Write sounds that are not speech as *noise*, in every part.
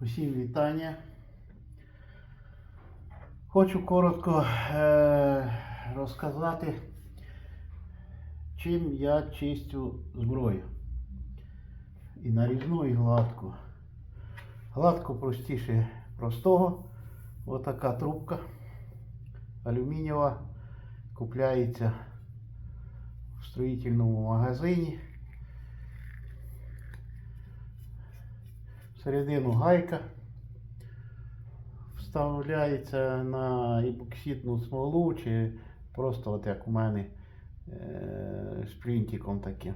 Усім вітання. Хочу коротко е- розказати, чим я чистю зброю. І нарізну, і гладку. Гладко простіше простого. Отака трубка алюмінієва. Купляється в строїтельному магазині. Всередину гайка. Вставляється на епоксидну смолу, чи просто от як у мене е, шплінтиком таким.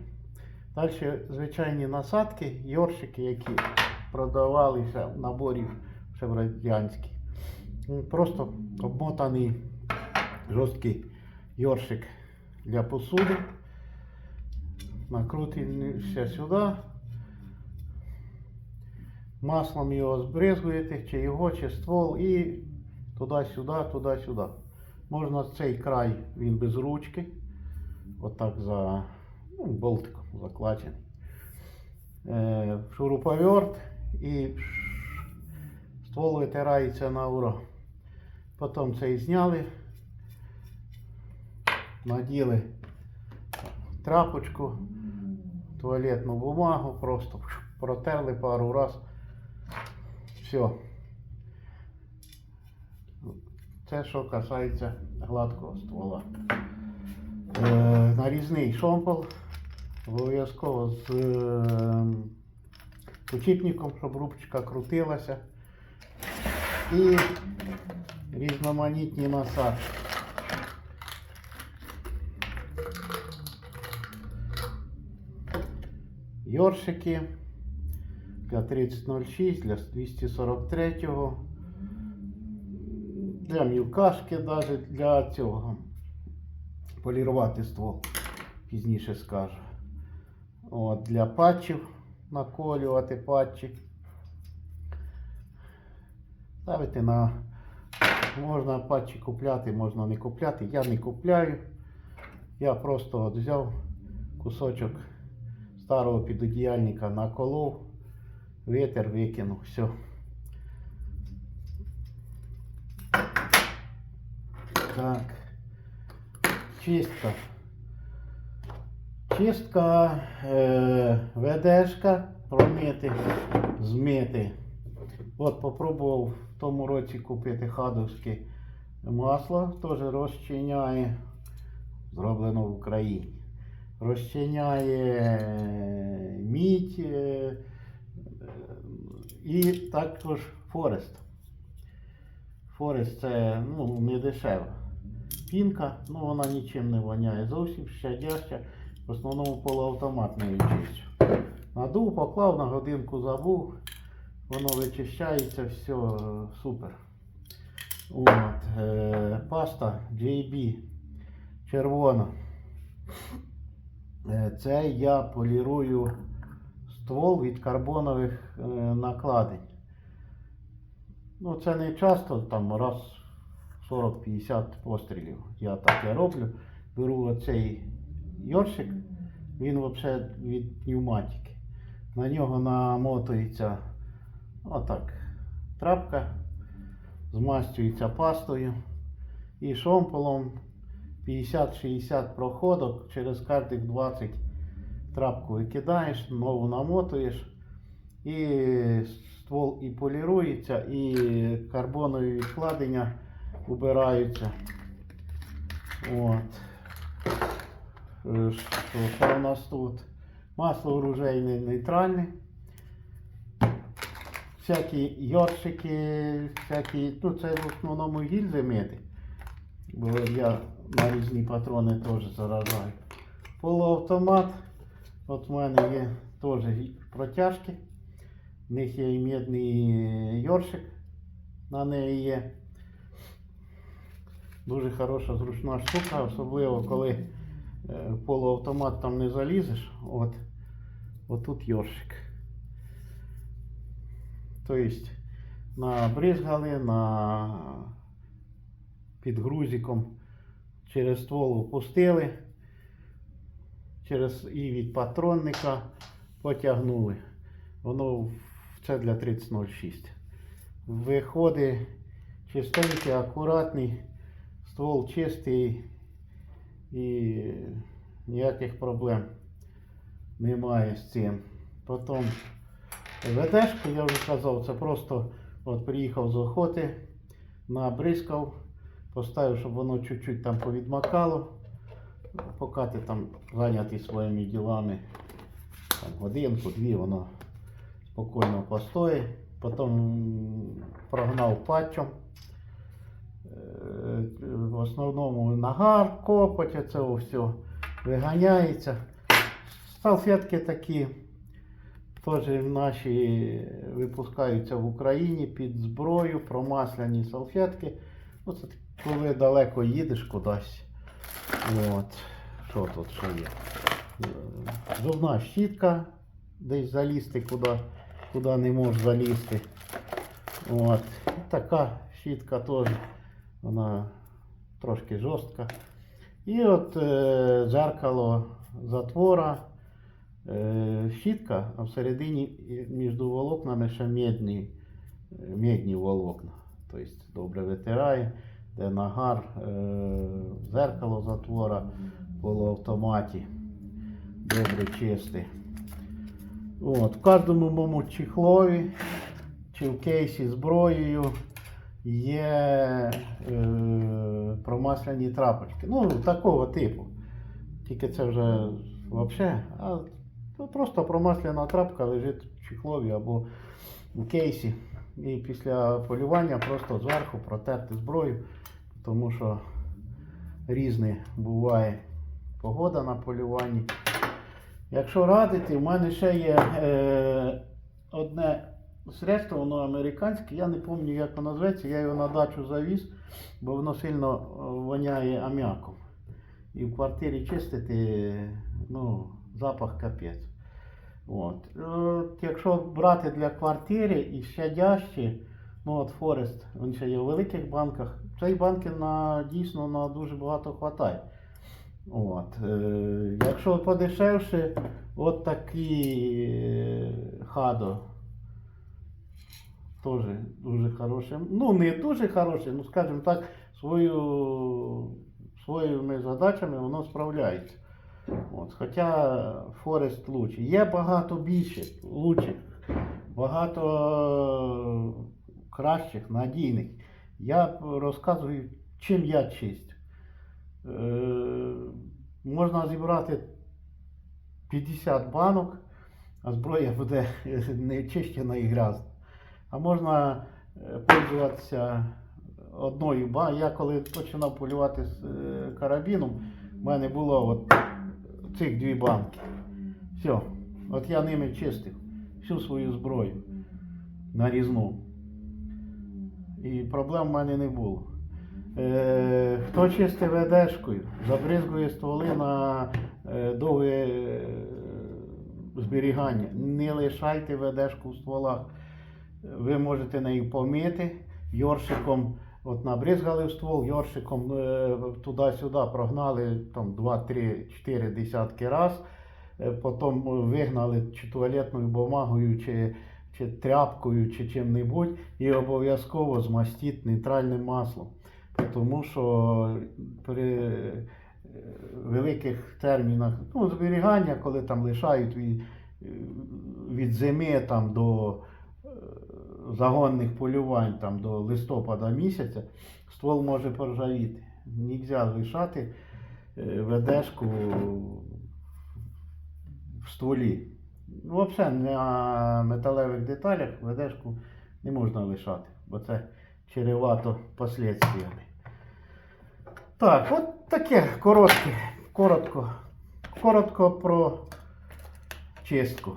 Далі звичайні насадки, йоршики, які продавалися в наборі ще в радянській. Просто обмотаний жорсткий йоршик для посуди. Накрутився сюди. Маслом його збризгуєте, чи його, чи ствол, і туди-сюди, туди-сюди. Можна цей край, він без ручки. Отак за ну, болтиком закладений. Е, шуруповерт і ствол витирається на ура. Потім цей зняли, наділи трапочку, туалетну бумагу, просто протерли пару раз. Все. Це що касається гладкого ствола. Е, нарізний шомпол. Обов'язково з е, почіпником, щоб рубчика крутилася. І різноманітні насадки. Йоршики для 3006, для 243, для мілкашки, навіть для цього. Полірувати ствол, пізніше скажу. От, для патчів наколювати патчі. Ставити на. Можна патчі купляти, можна не купляти. Я не купляю. Я просто от взяв кусочок старого підодіяльника наколов, витер, викинув, все. Так. Чистка. Чистка е, ведешка, промити, змити. От попробував в тому році купити хадовське масло, теж розчиняє, зроблено в Україні. Розчиняє мідь е, і також Форест. Форест це ну, не дешева. Пінка, ну вона нічим не воняє. Зовсім щадяща, в основному полуавтоматною чистю. Надув, поклав, на годинку забув, воно вичищається, все супер. От, е, паста JB червона. Е, Це я полірую ствол від карбонових е, накладень. Ну, це не часто, там раз 40-50 пострілів. Я таке роблю. Беру оцей йоршик, він взагалі від пневматики. На нього намотується отак трапка, змастюється пастою і шомполом 50-60 проходок, через кожних 20 трапку викидаєш, нову намотуєш, і ствол і полірується, і карбонові відкладення убираються. От. Е, Що, у нас тут? Масло оружейне нейтральне. Всякі йоршики, всякі, ну це в основному гільзи мити. Бо я нарізні патрони теж заражаю. Полуавтомат. От в мене є теж протяжки. В них є і медний йоршик. На неї є. Дуже хороша зручна штука, особливо коли е, в полуавтомат там не залізеш. От, тут йоршик. Тобто набризгали на під грузиком через ствол опустили, через і від патронника потягнули. Воно це для 3006. Виходить чистенький, акуратний, ствол чистий і ніяких проблем немає з цим. Потім ведешку, я вже казав, це просто от приїхав з охоти, набризкав, поставив, щоб воно чуть-чуть там повідмакало. Поки ти там зайнятий своїми ділами, там, годинку, дві, воно спокійно постоїть. Потім прогнав патчом. Е, В основному нагар, копоть, оце все виганяється. Салфетки такі теж наші випускаються в Україні під зброю, промасляні салфетки. Ну, це коли далеко їдеш кудись. От. Що тут ще є? Зубна щітка, десь залізти куди, куди не можеш залізти. От. І така щітка теж, вона трошки жорстка. І от е, дзеркало затвора, е, щітка, а всередині між волокнами ще медні, медні волокна. Тобто добре витирає, де нагар, е, дзеркало затвора в полуавтоматі. Добре чисте. От, в кожному моєму чехлові чи в кейсі зброєю є е, промасляні трапочки. Ну, такого типу. Тільки це вже взагалі. А ну, просто промасляна трапка лежить в чехлові або в кейсі. І після полювання просто зверху протерти зброю, тому що різне буває погода на полюванні. Якщо радити, в мене ще є е, одне средство, воно американське, я не пам'ятаю, як воно зветься, я його на дачу завіз, бо воно сильно е, воняє аміаком. І в квартирі чистити, ну, запах капець. От. От, якщо брати для квартири і щадящі, ну от Форест, він ще є в великих банках, цієї банки на, дійсно на дуже багато хватає. От. Е, якщо подешевше, от такі е, хадо. Теж дуже хороше. Ну, не дуже хороше, ну скажімо так, свою, своїми задачами воно справляється. От. Хоча Форест лучший. Є багато більше, лучших, багато кращих, надійних. Я розказую, чим я чистю. Е, можна зібрати 50 банок, а зброя буде *laughs* не чищена і грязна. А можна е, пользуватися одною банкою. Я коли починав полювати з е, карабіном, в мене було от цих дві банки. Все. От я ними чистив всю свою зброю нарізну. І проблем в мене не було. Е, хто чистить ведешкою, забризгує стволи на е, довге е, зберігання. Не лишайте ведешку в стволах. Ви можете нею помити, йоршиком от набризгали в ствол, йоршиком е, туди-сюди прогнали там 2-3-4 десятки раз, е, потім вигнали чи туалетною бумагою, чи, чи тряпкою, чи чим-небудь, і обов'язково змастіть нейтральним маслом. Тому що при е, великих термінах ну, зберігання, коли там лишають від, від зими там, до е, загонних полювань там, до листопада місяця, ствол може поржавіти. Нельзя лишати е, ведешку в стволі. Ну, Взагалі на металевих деталях ведешку не можна лишати, бо це чревато последствиями. Так, от таке коротке, коротко, коротко про чистку.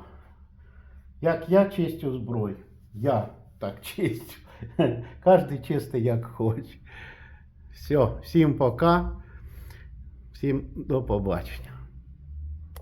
Як я чистю зброю. Я так *laughs* чистю. Кожен чистить як хоче. Все, всім пока. Всім до побачення.